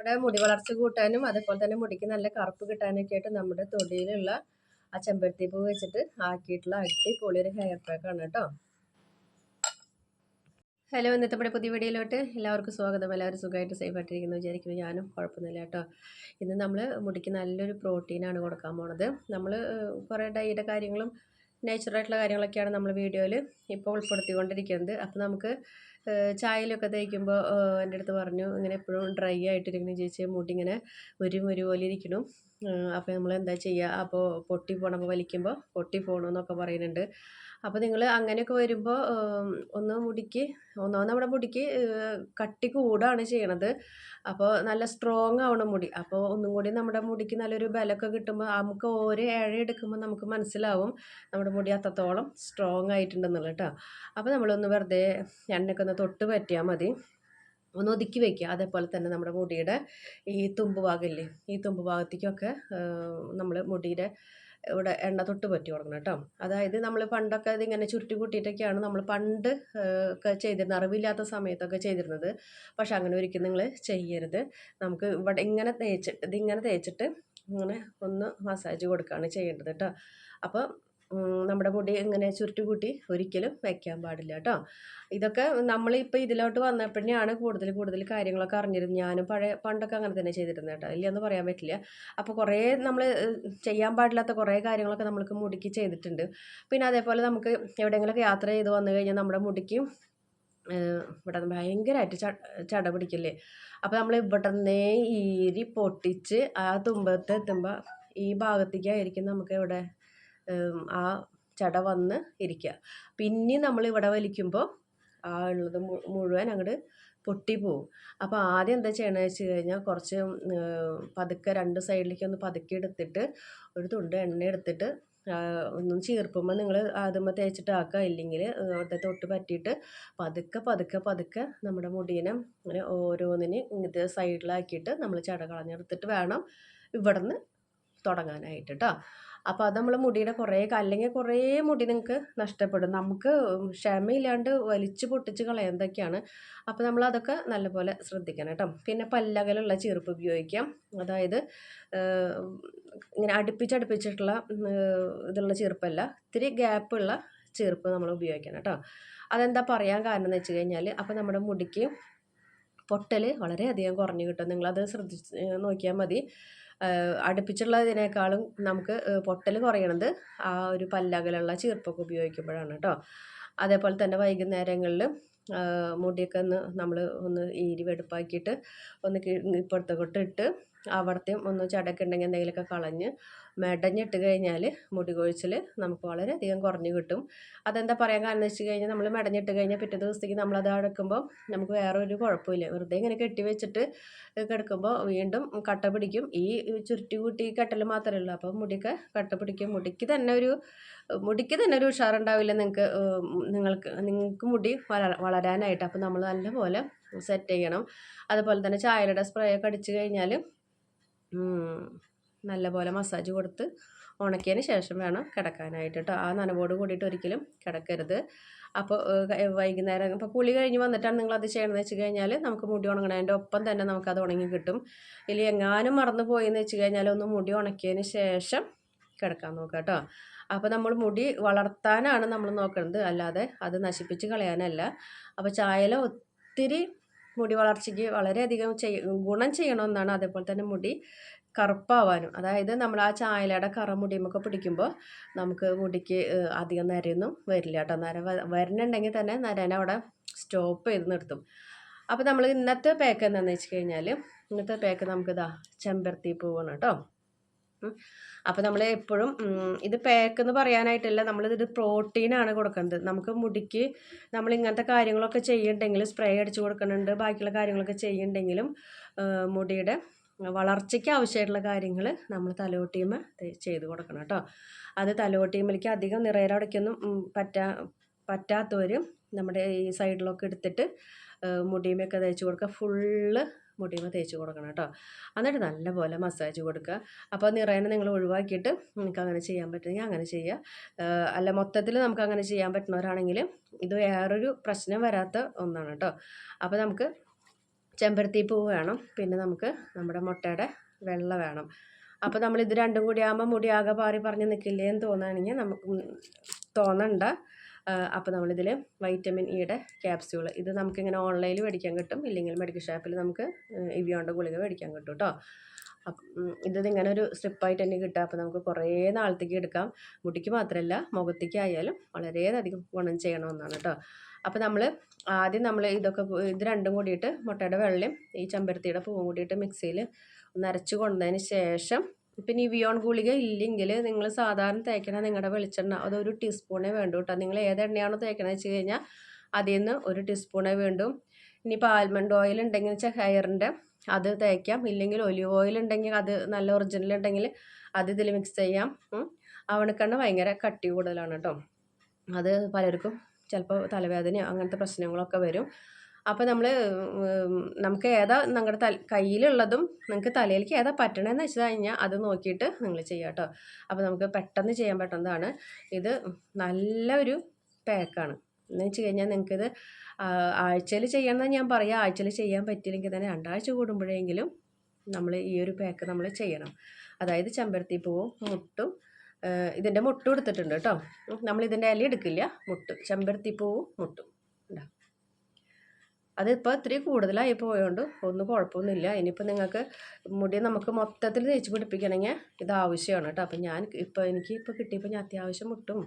നമ്മുടെ മുടി വളർച്ച കൂട്ടാനും അതേപോലെ തന്നെ മുടിക്ക് നല്ല കറുപ്പ് കിട്ടാനൊക്കെ ആയിട്ട് നമ്മുടെ തൊടിയിലുള്ള ആ ചെമ്പരത്തി പൂ വെച്ചിട്ട് ആക്കിയിട്ടുള്ള അടിപൊളി ഒരു ഹെയർ പാക്കാണ് കേട്ടോ. ഹലോ ഇന്നത്തെ നമ്മുടെ പുതിയ വീഡിയോയിലോട്ട് എല്ലാവർക്കും സ്വാഗതം. എല്ലാവരും സുഖമായിട്ട് സേഫ് ആയിട്ടിരിക്കുന്നു വിചാരിക്കുന്നു. ഞാനും കുഴപ്പമൊന്നുമില്ല കേട്ടോ. ഇന്ന് നമ്മൾ മുടിക്ക് നല്ലൊരു പ്രോട്ടീനാണ് കൊടുക്കാൻ പോണത്. നമ്മൾ കുറേ ഡൈയുടെ കാര്യങ്ങളും നാച്ചുറലായിട്ടുള്ള കാര്യങ്ങളൊക്കെയാണ് നമ്മൾ വീഡിയോയിൽ ഇപ്പോൾ ഉൾപ്പെടുത്തിക്കൊണ്ടിരിക്കുന്നത്. അപ്പോൾ നമുക്ക് ചായയിലൊക്കെ തേക്കുമ്പോൾ എന്റെ അടുത്ത് പറഞ്ഞു ഇങ്ങനെ എപ്പോഴും ഡ്രൈ ആയിട്ടിരിക്കണം ചേച്ചി. മുടി ഇങ്ങനെ ഒരു മുരി പോലെ ഇരിക്കണം. അപ്പോൾ നമ്മൾ എന്താ ചെയ്യുക അപ്പോൾ പൊട്ടി പോകണം വലിക്കുമ്പോൾ പൊട്ടി പോകണമെന്നൊക്കെ പറയുന്നുണ്ട്. അപ്പോൾ നിങ്ങൾ അങ്ങനെയൊക്കെ വരുമ്പോൾ ഒന്ന് മുടിക്ക് ഒന്നാമത് നമ്മുടെ മുടിക്ക് കട്ടി കൂടാണ് ചെയ്യണത്. അപ്പോൾ നല്ല സ്ട്രോങ് ആവണം മുടി. അപ്പോൾ ഒന്നും കൂടി നമ്മുടെ മുടിക്ക് നല്ലൊരു ബലമൊക്കെ കിട്ടുമ്പോൾ നമുക്ക് ഓരോ ഇഴ എടുക്കുമ്പോൾ നമുക്ക് മനസ്സിലാവും നമ്മുടെ മുടി അത്രത്തോളം സ്ട്രോങ് ആയിട്ടുണ്ടെന്നുള്ളത് കേട്ടോ അപ്പോൾ നമ്മളൊന്ന് വെറുതെ എണ്ണയൊക്കെ ഒന്ന് തൊട്ട് പറ്റിയാൽ മതി. ഒന്ന് ഒതുക്കി വയ്ക്കുക അതേപോലെ തന്നെ നമ്മുടെ മുടിയുടെ ഈ തുമ്പ് ഭാഗമില്ലേ? ഈ തുമ്പ് ഭാഗത്തേക്കൊക്കെ നമ്മൾ മുടിയുടെ ഇവിടെ എണ്ണ തൊട്ട് പറ്റി കൊടുക്കണം കേട്ടോ. അതായത് നമ്മൾ പണ്ടൊക്കെ ഇതിങ്ങനെ ചുരുട്ടി കൂട്ടിയിട്ടൊക്കെയാണ് നമ്മൾ പണ്ട് ഒക്കെ ചെയ്തിരുന്നത്. അറിവില്ലാത്ത സമയത്തൊക്കെ ചെയ്തിരുന്നത്. പക്ഷെ അങ്ങനെ ഒരിക്കലും നിങ്ങൾ ചെയ്യരുത്. നമുക്ക് ഇവിടെ ഇങ്ങനെ തേച്ചിട്ട് ഇതിങ്ങനെ തേച്ചിട്ട് ഇങ്ങനെ ഒന്ന് മസാജ് കൊടുക്കുകയാണ് ചെയ്യേണ്ടത് കേട്ടോ. അപ്പോൾ നമ്മുടെ മുടി ഇങ്ങനെ ചുരുട്ടി കൂട്ടി ഒരിക്കലും വയ്ക്കാൻ പാടില്ല കേട്ടോ. ഇതൊക്കെ നമ്മളിപ്പോൾ ഇതിലോട്ട് വന്നപ്പോഴാണ് കൂടുതൽ കൂടുതൽ കാര്യങ്ങളൊക്കെ അറിഞ്ഞിരുന്നത്. ഞാനും പഴയ പണ്ടൊക്കെ അങ്ങനെ തന്നെ ചെയ്തിരുന്നത് കേട്ടോ. ഇല്ലയെന്ന് പറയാൻ പറ്റില്ല. അപ്പോൾ കുറേ നമ്മൾ ചെയ്യാൻ പാടില്ലാത്ത കുറേ കാര്യങ്ങളൊക്കെ നമ്മൾക്ക് മുടിക്ക് ചെയ്തിട്ടുണ്ട്. പിന്നെ അതേപോലെ നമുക്ക് എവിടെയെങ്കിലുമൊക്കെ യാത്ര ചെയ്ത് വന്നു കഴിഞ്ഞാൽ നമ്മുടെ മുടിക്ക് ഇവിടെ ഭയങ്കരമായിട്ട് ചട പിടിക്കില്ലേ? അപ്പോൾ നമ്മൾ ഇവിടെ നിന്നേ ഈരി പൊട്ടിച്ച് ആ തുമ്പത്ത് എത്തുമ്പോൾ ഈ ഭാഗത്തേക്കായിരിക്കും നമുക്ക് ഇവിടെ ആ ചട വന്ന് ഇരിക്കുക പിന്നെ നമ്മൾ ഇവിടെ വലിക്കുമ്പോൾ ആ ഉള്ളത് മുഴുവൻ അങ്ങോട്ട് പൊട്ടിപ്പോവും അപ്പോൾ ആദ്യം എന്താ ചെയ്യണമെന്ന് വെച്ച് കഴിഞ്ഞാൽ കുറച്ച് പതുക്കെ രണ്ട് സൈഡിലേക്ക് ഒന്ന് പതുക്കെ എടുത്തിട്ട് ഒരു തുണ്ട് എണ്ണ എടുത്തിട്ട് ഒന്നും ചീർപ്പുമ്പോൾ നിങ്ങൾ ആദ്യമേ തേച്ചിട്ട് ആക്കുക ഇല്ലെങ്കിൽ അവിടെ തൊട്ട് പറ്റിയിട്ട് പതുക്കെ പതുക്കെ പതുക്കെ നമ്മുടെ മുടീനെ ഇങ്ങനെ ഓരോന്നിന് ഇത് സൈഡിലാക്കിയിട്ട് നമ്മൾ ചട കളഞ്ഞെടുത്തിട്ട് വേണം ഇവിടുന്ന് തുടങ്ങാനായിട്ട് കേട്ടോ അപ്പോൾ അത് നമ്മൾ മുടിയുടെ കുറേ അല്ലെങ്കിൽ കുറേ മുടി നിങ്ങൾക്ക് നഷ്ടപ്പെടും. നമുക്ക് ക്ഷമയില്ലാണ്ട് വലിച്ചു പൊട്ടിച്ച് കളയുന്നതൊക്കെയാണ് അപ്പോൾ നമ്മൾ അതൊക്കെ നല്ലപോലെ ശ്രദ്ധിക്കണം കേട്ടോ. പിന്നെ പല്ലകലുള്ള ചെറുപ്പ് ഉപയോഗിക്കാം. അതായത് ഇങ്ങനെ അടുപ്പിച്ചടുപ്പിച്ചിട്ടുള്ള ഇതുള്ള ചെറുപ്പല്ല ഇത്തിരി ഗ്യാപ്പുള്ള ചെറുപ്പ് നമ്മൾ ഉപയോഗിക്കണം കേട്ടോ. അതെന്താ പറയാൻ കാരണം എന്ന് വെച്ച് കഴിഞ്ഞാൽ അപ്പോൾ നമ്മുടെ മുടിക്ക് പൊട്ടൽ വളരെയധികം കുറഞ്ഞു കിട്ടും. നിങ്ങളത് ശ്രദ്ധിച്ച് നോക്കിയാൽ മതി. അടുപ്പിച്ചുള്ളതിനേക്കാളും നമുക്ക് പൊട്ടൽ കുറയണത് ആ ഒരു പല്ലകലുള്ള ചീർപ്പൊക്കെ ഉപയോഗിക്കുമ്പോഴാണ് കേട്ടോ അതേപോലെ തന്നെ വൈകുന്നേരങ്ങളിൽ മുടിയൊക്കെ ഒന്ന് നമ്മൾ ഒന്ന് ഈരി വെടുപ്പാക്കിയിട്ട് ഒന്ന് ഇപ്പുറത്തോട്ട് ഇട്ട് അവിടത്തെയും ഒന്ന് ചടക്കുണ്ടെങ്കിൽ എന്തെങ്കിലുമൊക്കെ കളഞ്ഞ് മെടഞ്ഞിട്ട് കഴിഞ്ഞാൽ മുടി കൊഴിച്ചിൽ നമുക്ക് വളരെയധികം കുറഞ്ഞു കിട്ടും. അതെന്താ പറയാൻ കാരണം വെച്ച് കഴിഞ്ഞാൽ നമ്മൾ മെടഞ്ഞിട്ട് കഴിഞ്ഞാൽ പിറ്റേ ദിവസത്തേക്ക് നമ്മളത് അടക്കുമ്പോൾ നമുക്ക് വേറെ ഒരു കുഴപ്പമില്ല. വെറുതെ ഇങ്ങനെ കെട്ടി വെച്ചിട്ട് കിടക്കുമ്പോൾ വീണ്ടും കട്ട പിടിക്കും. ഈ ചുരുട്ടി കൂട്ടി കെട്ടൽ മാത്രമേ ഉള്ളൂ. അപ്പോൾ മുടിയൊക്കെ കട്ട പിടിക്കും. മുടിക്ക് തന്നെ ഒരു മുടിക്ക് തന്നെ ഒരു ഉഷാറുണ്ടാവില്ല നിങ്ങൾക്ക് നിങ്ങൾക്ക് നിങ്ങൾക്ക് മുടി വളരാനായിട്ട്. അപ്പോൾ നമ്മൾ നല്ലപോലെ സെറ്റ് ചെയ്യണം. അതുപോലെ തന്നെ ചായയുടെ സ്പ്രേ ഒക്കെ അടിച്ച് കഴിഞ്ഞാൽ നല്ലപോലെ മസാജ് കൊടുത്ത് ഉണക്കിയതിന് ശേഷം വേണം കിടക്കാനായിട്ട് കേട്ടോ. ആ നനവോട് കൂടിയിട്ട് ഒരിക്കലും കിടക്കരുത്. അപ്പോൾ വൈകുന്നേരം ഇപ്പോൾ കുളി കഴിഞ്ഞ് വന്നിട്ടാണ് നിങ്ങൾ അത് ചെയ്യണമെന്ന് വെച്ച് കഴിഞ്ഞാൽ നമുക്ക് മുടി ഉണങ്ങണതിന്റെ ഒപ്പം തന്നെ നമുക്കത് ഉണങ്ങി കിട്ടും. ഇല്ലെങ്കിൽ എങ്ങാനും മറന്നു പോയെന്ന് വെച്ച് കഴിഞ്ഞാൽ ഒന്ന് മുടി ഉണക്കിയതിന് ശേഷം കിടക്കാൻ നോക്കുക കേട്ടോ. അപ്പോൾ നമ്മൾ മുടി വളർത്താനാണ് നമ്മൾ നോക്കുന്നത് അല്ലാതെ അത് നശിപ്പിച്ച് കളയാനല്ല. അപ്പോൾ ചായല ഒത്തിരി മുടി വളർച്ചയ്ക്ക് വളരെയധികം ചെയ് ഗുണം ചെയ്യണമെന്നാണ് അതേപോലെ തന്നെ മുടി കറുപ്പാവാനും. അതായത് നമ്മൾ ആ ചായലയുടെ കറ മുടിയുമൊക്കെ പിടിക്കുമ്പോൾ നമുക്ക് മുടിക്ക് അധികം നരയൊന്നും വരില്ല കേട്ടോ. നര വരണുണ്ടെങ്കിൽ തന്നെ നരനെ അവിടെ സ്റ്റോപ്പ് ചെയ്ത് നിർത്തും. അപ്പോൾ നമ്മൾ ഇന്നത്തെ പാക്ക് എന്താണെന്ന് വെച്ച് കഴിഞ്ഞാൽ ഇന്നത്തെ പാക്ക് നമുക്കിതാ ചെമ്പരത്തി പൂവാണ് കേട്ടോ. അപ്പോൾ നമ്മൾ എപ്പോഴും ഇത് പാക്ക് എന്ന് പറയാനായിട്ടല്ല നമ്മളിത് പ്രോട്ടീനാണ് കൊടുക്കുന്നത് നമുക്ക് മുടിക്ക് നമ്മൾ ഇങ്ങനത്തെ കാര്യങ്ങളൊക്കെ ചെയ്യണ്ടെങ്കിൽ സ്പ്രേ അടിച്ച് കൊടുക്കുന്നുണ്ട് ബാക്കിയുള്ള കാര്യങ്ങളൊക്കെ ചെയ്യണ്ടെങ്കിലും മുടിയുടെ വളർച്ചയ്ക്ക് ആവശ്യമായിട്ടുള്ള കാര്യങ്ങൾ നമ്മൾ തലോട്ടിയുമ ചെയ്ത് കൊടുക്കണം കേട്ടോ. അത് തലോട്ടിയുമ്മലേക്ക് അധികം നിറയിലടയ്ക്കൊന്നും പറ്റാ പറ്റാത്തവരും നമ്മുടെ ഈ സൈഡിലൊക്കെ എടുത്തിട്ട് മുടിയുമൊക്കെ തേച്ച് കൊടുക്കുക. ഫുള്ള് മുടിയുമ തേച്ച് കൊടുക്കണം കേട്ടോ. എന്നിട്ട് നല്ലപോലെ മസാജ് കൊടുക്കുക. അപ്പോൾ നിറയെ നിങ്ങൾ ഒഴിവാക്കിയിട്ട് നിങ്ങൾക്ക് അങ്ങനെ ചെയ്യാൻ പറ്റുമെങ്കിൽ അങ്ങനെ ചെയ്യുക. അല്ല മൊത്തത്തിൽ നമുക്ക് അങ്ങനെ ചെയ്യാൻ പറ്റുന്നവരാണെങ്കിൽ ഇത് വേറൊരു പ്രശ്നം വരാത്ത ഒന്നാണ് കേട്ടോ. അപ്പോൾ നമുക്ക് ചെമ്പരത്തി പൂവ് വേണം. പിന്നെ നമുക്ക് നമ്മുടെ മുട്ടയുടെ വെള്ള വേണം. അപ്പോൾ ഇത് രണ്ടും കൂടി ആകുമ്പോൾ മുടി ആകെ പാറി പറഞ്ഞ് നിൽക്കില്ലേ എന്ന് തോന്നുകയാണെങ്കിൽ നമുക്ക് തോന്നണ്ട. അപ്പോൾ നമ്മളിതിൽ വൈറ്റമിൻ ഇയുടെ ക്യാപ്സ്യൂൾ ഇത് നമുക്കിങ്ങനെ ഓൺലൈനിൽ മേടിക്കാൻ കിട്ടും. ഇല്ലെങ്കിൽ മെഡിക്കൽ ഷോപ്പിൽ നമുക്ക് ഇവിയോണ്ട ഗുളിക മേടിക്കാൻ കിട്ടും കേട്ടോ ഇത് ഇങ്ങനെ ഒരു സ്ട്രിപ്പായിട്ട് തന്നെ കിട്ടുക. അപ്പോൾ നമുക്ക് കുറേ നാളത്തേക്ക് എടുക്കാം. മുടിക്ക് മാത്രമല്ല മുഖത്തേക്കായാലും വളരെയധികം ഗുണം ചെയ്യണമെന്നാണ് കേട്ടോ. അപ്പോൾ നമ്മൾ ആദ്യം നമ്മൾ ഇതൊക്കെ ഇത് രണ്ടും കൂടിയിട്ട് മുട്ടയുടെ വെള്ളയും ഈ ചെമ്പരത്തിയുടെ പൂവും കൂടിയിട്ട് മിക്സിയിൽ ഒന്ന് കൊണ്ടതിന് ശേഷം പിന്നെ ഈ വിയോൺ ഗുളിക ഇല്ലെങ്കിൽ നിങ്ങൾ സാധാരണ തേക്കണ നിങ്ങളുടെ വെളിച്ചെണ്ണ അതൊരു ടീസ്പൂണേ വേണ്ടൂ കേട്ടോ. നിങ്ങൾ ഏത് എണ്ണയാണോ തേക്കണമെന്ന് വെച്ച് കഴിഞ്ഞാൽ അതിൽ നിന്ന് ഒരു ടീസ്പൂണേ വേണ്ടൂ. ഇനിയിപ്പോൾ ആൽമണ്ട് ഓയിൽ ഉണ്ടെങ്കിൽ വെച്ചാൽ ഹെയറിന്റെ അത് തേക്കാം. ഇല്ലെങ്കിൽ ഒലിവ് ഓയിൽ ഉണ്ടെങ്കിൽ അത് നല്ല ഒറിജിനൽ ഉണ്ടെങ്കിൽ അത് ഇതിൽ മിക്സ് ചെയ്യാം. അവണക്കണ്ണ് ഭയങ്കര കട്ടി കൂടുതലാണ് കേട്ടോ അത് പലർക്കും ചിലപ്പോൾ തലവേദനയോ അങ്ങനത്തെ പ്രശ്നങ്ങളൊക്കെ വരും. അപ്പോൾ നമ്മൾ നമുക്ക് ഏതാ നിങ്ങളുടെ തല കയ്യിലുള്ളതും നിങ്ങൾക്ക് തലയിലേക്ക് ഏതാ പറ്റണമെന്ന് വെച്ച് കഴിഞ്ഞാൽ അത് നോക്കിയിട്ട് നിങ്ങൾ ചെയ്യാം കേട്ടോ അപ്പോൾ നമുക്ക് പെട്ടെന്ന് ചെയ്യാൻ പറ്റുന്നതാണ്. ഇത് നല്ലൊരു പാക്കാണ് എന്ന് വെച്ച് കഴിഞ്ഞാൽ നിങ്ങൾക്കിത് ആഴ്ചയിൽ ചെയ്യണമെന്ന് ഞാൻ പറയാം. ആഴ്ചയിൽ ചെയ്യാൻ പറ്റില്ലെങ്കിൽ തന്നെ രണ്ടാഴ്ച കൂടുമ്പോഴെങ്കിലും നമ്മൾ ഈ ഒരു പാക്ക് നമ്മൾ ചെയ്യണം. അതായത് ചെമ്പരത്തി പൂവും മുട്ടും ഇതിന്റെ മുട്ടും എടുത്തിട്ടുണ്ട് കേട്ടോ. നമ്മൾ ഇതിന്റെ ഇല എടുക്കില്ല. മുട്ട് ചെമ്പരത്തി പൂവും മുട്ടും. അതിപ്പോൾ ഇത്തിരി കൂടുതലായി പോയതുകൊണ്ട് ഒന്നും കുഴപ്പമൊന്നുമില്ല. ഇനിയിപ്പോൾ നിങ്ങൾക്ക് മുടി നമുക്ക് മൊത്തത്തിൽ തേച്ച് പിടിപ്പിക്കണമെങ്കിൽ ഇത് ആവശ്യമാണ് കേട്ടോ. അപ്പം ഞാൻ ഇപ്പോൾ എനിക്ക് ഇപ്പോൾ കിട്ടിയപ്പോൾ ഞാൻ അത്യാവശ്യം മുട്ടും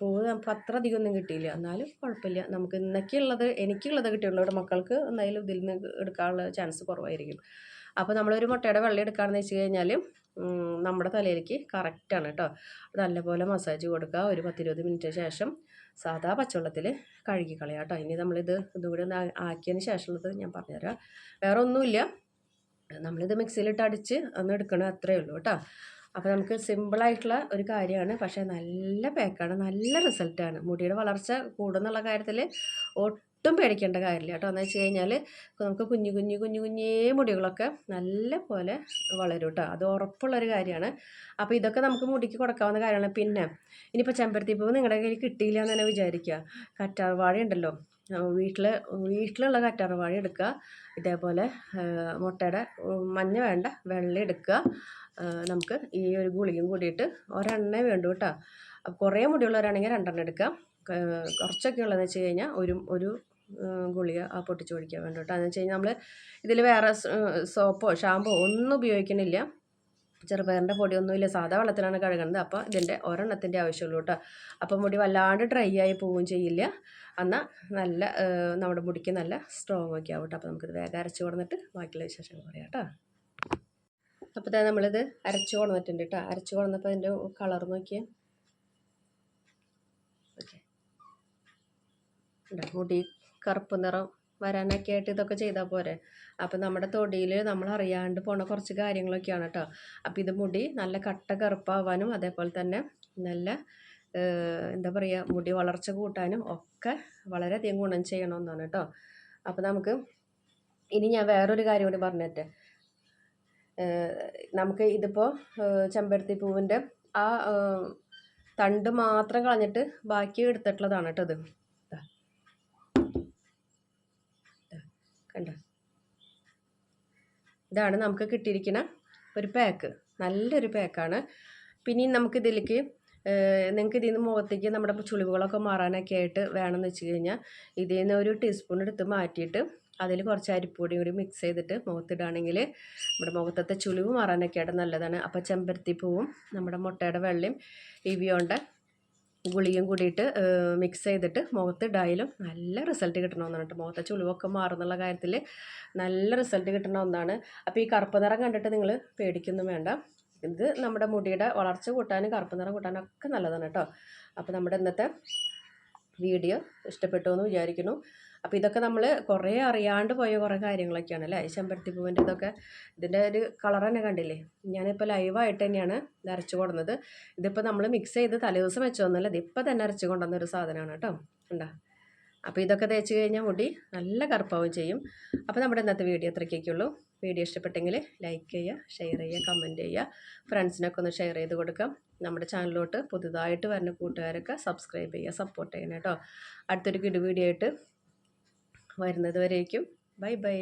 പൂവ് നമുക്ക് അത്ര അധികം ഒന്നും കിട്ടിയില്ല. എന്നാലും കുഴപ്പമില്ല. നമുക്ക് ഇന്നൊക്കെയുള്ളത് എനിക്കുള്ളത് കിട്ടിയുള്ളൂ ഇവിടെ മക്കൾക്ക് എന്തായാലും ഇതിൽ നിന്ന് എടുക്കാനുള്ള ചാൻസ് കുറവായിരിക്കും. അപ്പോൾ നമ്മളൊരു മുട്ടയുടെ വെള്ളം എടുക്കുകയാണെന്ന് വെച്ച് കഴിഞ്ഞാൽ നമ്മുടെ തലയിലേക്ക് കറക്റ്റാണ് കേട്ടോ നല്ലപോലെ മസാജ് കൊടുക്കുക. ഒരു പത്തിരുപത് മിനിറ്റ് ശേഷം സാധാ പച്ചവെള്ളത്തിൽ കഴുകി കളയാം കേട്ടോ ഇനി നമ്മളിത് ഇതും കൂടി ഒന്ന് ആക്കിയതിന് ശേഷമുള്ളത് ഞാൻ പറഞ്ഞുതരാം. വേറെ ഒന്നുമില്ല നമ്മളിത് മിക്സിയിലിട്ട് അടിച്ച് ഒന്ന് എടുക്കണം അത്രയേ ഉള്ളൂ കേട്ടോ അപ്പോൾ നമുക്ക് സിമ്പിളായിട്ടുള്ള ഒരു കാര്യമാണ്. പക്ഷേ നല്ല പാക്കാണ് നല്ല റിസൾട്ടാണ് മുടിയുടെ വളർച്ച കൂടുന്നുള്ള കാര്യത്തിൽ ഒട്ടും പേടിക്കേണ്ട കാര്യമില്ല കേട്ടോ. എന്ന് വെച്ച് കഴിഞ്ഞാൽ നമുക്ക് കുഞ്ഞു കുഞ്ഞു കുഞ്ഞു കുഞ്ഞേ മുടികളൊക്കെ നല്ല പോലെ വളരും കേട്ടോ. അത് ഉറപ്പുള്ളൊരു കാര്യമാണ്. അപ്പോൾ ഇതൊക്കെ നമുക്ക് മുടിക്ക് കൊടുക്കാവുന്ന കാര്യമാണ്. പിന്നെ ഇനിയിപ്പോൾ ചെമ്പരത്തിപ്പൂ നിങ്ങളുടെ കയ്യിൽ കിട്ടിയില്ല എന്ന് തന്നെ വിചാരിക്കുക കറ്റാർവാഴ ഉണ്ടല്ലോ. വീട്ടിൽ വീട്ടിലുള്ള കറ്റാർവാഴ എടുക്കുക. ഇതേപോലെ മുട്ടയുടെ മഞ്ഞ വേണ്ട വെള്ള എടുക്കുക. നമുക്ക് ഈ ഒരു ഗുളികയും കൂടിയിട്ട് ഒരെണ്ണേ വേണ്ടു കേട്ടോ. കുറേ മുടിയുള്ളവരാണെങ്കിൽ രണ്ടെണ്ണം എടുക്കുക കുറച്ചൊക്കെ ഉള്ളതെന്ന് വെച്ച് കഴിഞ്ഞാൽ ഒരു ഒരു ഗുളിക ആ പൊട്ടിച്ച് കുടിക്കാൻ വേണ്ടി കേട്ടോ. അതെന്ന് വെച്ച് കഴിഞ്ഞാൽ നമ്മൾ ഇതിൽ വേറെ സോപ്പോ ഷാമ്പോ ഒന്നും ഉപയോഗിക്കണില്ല. ചെറുപയറിന്റെ പൊടിയൊന്നുമില്ല. സാധാ വെള്ളത്തിലാണ് കഴുകുന്നത്. അപ്പോൾ ഇതിന്റെ ഒരെണ്ണത്തിന്റെ ആവശ്യമുള്ളൂ കേട്ടോ. അപ്പോൾ മുടി വല്ലാണ്ട് ഡ്രൈ ആയി പോവുകയും ചെയ്യില്ല. എന്നാൽ നല്ല നമ്മുടെ മുടിക്ക് നല്ല സ്ട്രോങ് ഒക്കെ ആവും കേട്ടോ. അപ്പോൾ നമുക്കിത് വേഗം അരച്ച് കൊടുത്തിട്ട് ബാക്കിയുള്ള വിശേഷങ്ങൾ പറയാം കേട്ടോ. അപ്പോൾ തന്നെ നമ്മളിത് അരച്ച് കൊടുത്തിട്ടുണ്ട് കേട്ടോ. അരച്ച് കൊടുന്നപ്പോൾ അതിന്റെ കളർ നോക്കിയേ. ഓക്കെ. മുടി കറുപ്പ് നിറം വരാനൊക്കെ ആയിട്ട് ഇതൊക്കെ ചെയ്താൽ പോരെ. അപ്പം നമ്മുടെ തൊടിയിൽ നമ്മൾ അറിയാണ്ട് പോണ കുറച്ച് കാര്യങ്ങളൊക്കെയാണ് കേട്ടോ അപ്പം ഇത് മുടി നല്ല കട്ട കറുപ്പാവാനും അതേപോലെ തന്നെ നല്ല എന്താ പറയുക മുടി വളർച്ച കൂട്ടാനും ഒക്കെ വളരെയധികം ഗുണം ചെയ്യണമെന്നാണ് കേട്ടോ അപ്പം നമുക്ക് ഇനി ഞാൻ വേറൊരു കാര്യം കൂടി പറഞ്ഞിട്ട്. നമുക്ക് ഇതിപ്പോൾ ചെമ്പരത്തി പൂവിന്റെ ആ തണ്ട് മാത്രം കളഞ്ഞിട്ട് ബാക്കി എടുത്തിട്ടുള്ളതാണ് കേട്ടോ ഇത്. കണ്ടോ? ഇതാണ് നമുക്ക് കിട്ടിയിരിക്കുന്ന ഒരു പാക്ക് നല്ലൊരു പാക്കാണ് പിന്നെയും നമുക്ക് ഇതിലേക്ക് നിങ്ങൾക്ക് ഇതിൽ നിന്ന് മുഖത്തേക്ക് നമ്മുടെ ചുളിവുകളൊക്കെ മാറാനൊക്കെ ആയിട്ട് വേണമെന്ന് വെച്ച് കഴിഞ്ഞാൽ ഇതിൽ നിന്ന് ഒരു ടീസ്പൂൺ എടുത്ത് മാറ്റിയിട്ട് അതിൽ കുറച്ച് അരിപ്പൊടിയും കൂടി മിക്സ് ചെയ്തിട്ട് മുഖത്തിടുകയാണെങ്കിൽ നമ്മുടെ മുഖത്തത്തെ ചുളിവ് മാറാനൊക്കെ ആയിട്ട് നല്ലതാണ്. അപ്പോൾ ചെമ്പരത്തി പൂവും നമ്മുടെ മുട്ടയുടെ വെള്ളയും ഇവിയോണ്ട ഗുളികയും കൂടിയിട്ട് മിക്സ് ചെയ്തിട്ട് മുഖത്ത് ഇടായാലും നല്ല റിസൾട്ട് കിട്ടണമെന്നാണ് കേട്ടോ. മുഖത്തെ ചുളിവൊക്കെ മാറുന്നുള്ള കാര്യത്തിൽ നല്ല റിസൾട്ട് കിട്ടണമെന്നാണ്. ഒന്നാണ് അപ്പോൾ ഈ കറുപ്പ് നിറം കണ്ടിട്ട് നിങ്ങൾ പേടിക്കൊന്നും വേണ്ട. ഇത് നമ്മുടെ മുടിയുടെ വളർച്ച കൂട്ടാനും കറുപ്പ് നിറം കൂട്ടാനും ഒക്കെ നല്ലതാണ് കേട്ടോ. അപ്പോൾ നമ്മുടെ ഇന്നത്തെ വീഡിയോ ഇഷ്ടപ്പെട്ടു എന്ന് വിചാരിക്കുന്നു. അപ്പോൾ ഇതൊക്കെ നമ്മൾ കുറേ അറിയാണ്ട് പോയ കുറേ കാര്യങ്ങളൊക്കെയാണ് അല്ലേ? ഈ ചെമ്പരത്തി പൂവിന്റെ ഇതൊക്കെ ഇതിന്റെ ഒരു കളർ തന്നെ കണ്ടില്ലേ? ഞാനിപ്പോൾ ലൈവായിട്ട് തന്നെയാണ് ഇത് അരച്ച് കൊടുന്നത് ഇതിപ്പോൾ നമ്മൾ മിക്സ് ചെയ്ത് തലേദിവസം വെച്ചോന്നല്ല ഇതിപ്പോൾ തന്നെ അരച്ച് കൊണ്ടുവന്ന ഒരു സാധനമാണ് കേട്ടോ. ഉണ്ടോ അപ്പോൾ ഇതൊക്കെ തേച്ച് കഴിഞ്ഞാൽ മുടി നല്ല കറുപ്പാവും ചെയ്യും. അപ്പോൾ നമ്മുടെ ഇന്നത്തെ വീഡിയോ അത്രയ്ക്കൊക്കെയുള്ളൂ വീഡിയോ ഇഷ്ടപ്പെട്ടെങ്കിൽ ലൈക്ക് ചെയ്യുക ഷെയർ ചെയ്യുക കമന്റ് ചെയ്യുക. ഫ്രണ്ട്സിനൊക്കെ ഒന്ന് ഷെയർ ചെയ്ത് കൊടുക്കാം. നമ്മുടെ ചാനലിലോട്ട് പുതുതായിട്ട് വരുന്ന കൂട്ടുകാരൊക്കെ സബ്സ്ക്രൈബ് ചെയ്യുക സപ്പോർട്ട് ചെയ്യണം കേട്ടോ. അടുത്തൊരു കിടു വീഡിയോ ആയിട്ട് വരുന്നത് വരേക്കും. Bye bye.